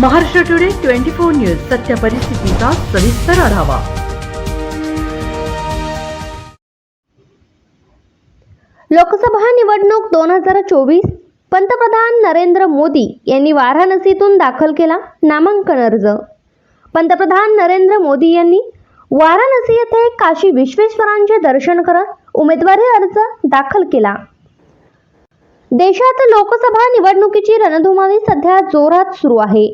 Maharashtra today twenty four news सत्य परिस्थितीचा सविस्तर आढावा. लोकसभा निवडणूक दोन हजार चोवीस पंतप्रधान नरेंद्र मोदी यांनी वाराणसीतून दाखल केला नामांकन अर्ज. पंतप्रधान नरेंद्र मोदी यांनी वाराणसी येथे काशी विश्वेश्वरांचे दर्शन करत उमेदवारी अर्ज दाखल केला. देशात लोकसभा निवडणुकीची रणधुमाळी सध्या जोरात सुरू आहे.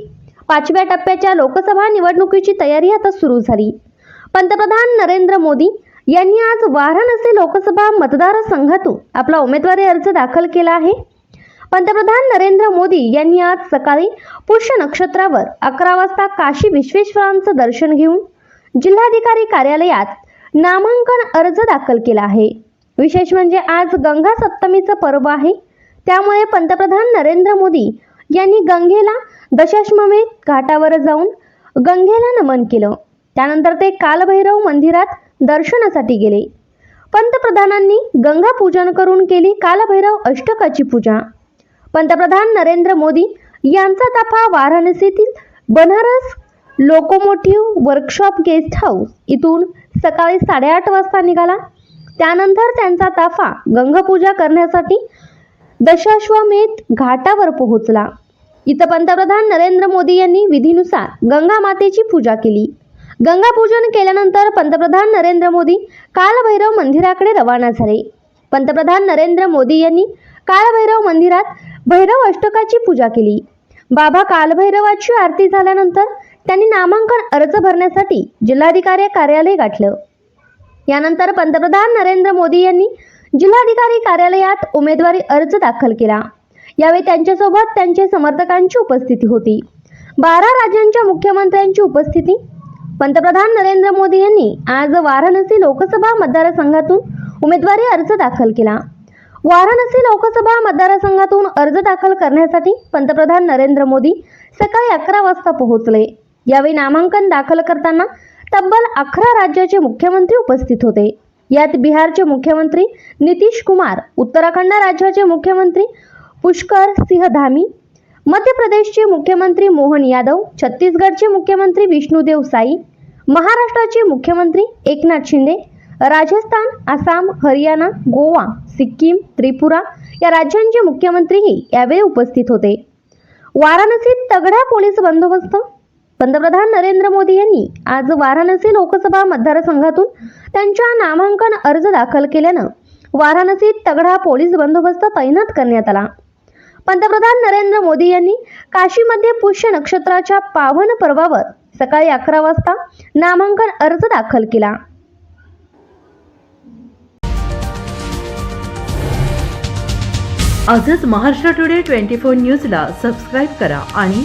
पाचव्या टप्प्याच्या लोकसभा निवडणुकीची तयारी आता सुरू झाली. पंतप्रधान नरेंद्र मोदी यांनी आज वाराणसी लोकसभा मतदारसंघातून आपला उमेदवारी अर्ज दाखल केला आहे. पंतप्रधान नरेंद्र मोदी यांनी आज सकाळी पुष्य नक्षत्रावर अकरा वाजता काशी विश्वेश्वरांचं दर्शन घेऊन जिल्हाधिकारी कार्यालयात नामांकन अर्ज दाखल केला आहे. विशेष म्हणजे आज गंगा सप्तमीचं पर्व आहे. त्यामुळे पंतप्रधान नरेंद्र मोदी यांनी गंगेला दशाश्वमेध घाटावर जाऊन गंगेला नमन केलं. त्यानंतर ते कालभैरव मंदिरात दर्शनासाठी गेले. पंतप्रधानांनी गंगा पूजन करून केली कालभैरव अष्टकाची पूजा. पंतप्रधान नरेंद्र मोदी यांचा ताफा वाराणसीतील Banaras locomotive workshop guest house इथून सकाळी साडेआठ वाजता निघाला. त्यानंतर त्यांचा ताफा गंगापूजा करण्यासाठी दशाश्वमेध घाटावर पोहोचला. इथं पंतप्रधान नरेंद्र मोदी यांनी विधीनुसार गंगा मातेची पूजा केली. गंगा पूजन केल्यानंतर पंतप्रधान नरेंद्र मोदी कालभैरव मंदिराकडे रवाना झाले. पंतप्रधान नरेंद्र मोदी यांनी कालभैरव मंदिरात भैरव अष्टकाची पूजा केली. बाबा कालभैरवाची आरती झाल्यानंतर त्यांनी नामांकन अर्ज भरण्यासाठी जिल्हाधिकारी कार्यालय गाठलं. यानंतर पंतप्रधान नरेंद्र मोदी यांनी जिल्हाधिकारी कार्यालयात उमेदवारी अर्ज दाखल केला. यावेळी त्यांच्यासोबत त्यांचे समर्थकांची उपस्थिती होती. बारा राज्यांच्या मुख्यमंत्र्यांची उपस्थिती. पंतप्रधान नरेंद्र मोदी यांनी आज वाराणसी लोकसभा मतदारसंघातून उमेदवारी अर्ज दाखल केला. वाराणसी लोकसभा मतदारसंघातून अर्ज दाखल करण्यासाठी पंतप्रधान नरेंद्र मोदी सकाळी अकरा वाजता पोहोचले. यावेळी नामांकन दाखल करताना तब्बल अकरा राज्याचे मुख्यमंत्री उपस्थित होते. यात बिहारचे मुख्यमंत्री नितीश कुमार उत्तराखंड राज्याचे मुख्यमंत्री पुष्कर सिंह धामी मध्य प्रदेशचे मुख्यमंत्री मोहन यादव छत्तीसगडचे मुख्यमंत्री विष्णुदेव साई महाराष्ट्राचे मुख्यमंत्री एकनाथ शिंदे राजस्थान आसाम हरियाणा गोवा सिक्कीम त्रिपुरा या राज्यांचे मुख्यमंत्रीही यावेळी उपस्थित होते. वाराणसीत तगडा पोलीस बंदोबस्त पंतप्रधान नरेंद्र मोदी यांनी आज वाराणसी लोकसभा मतदारसंघातून त्यांच्या नामांकन अर्ज दाखल केल्यानं वाराणसीत तगडा पोलीस बंदोबस्त तैनात करण्यात आला. पंतप्रधान नरेंद्र मोदी यांनी काशीमध्ये पुष्य नक्षत्राच्या पावन पर्वावर सकाळी अकरा वाजता नामांकन अर्ज दाखल केला. आजच महाराष्ट्र टुडे ट्वेंटी फोर न्यूजला सबस्क्राईब करा आणि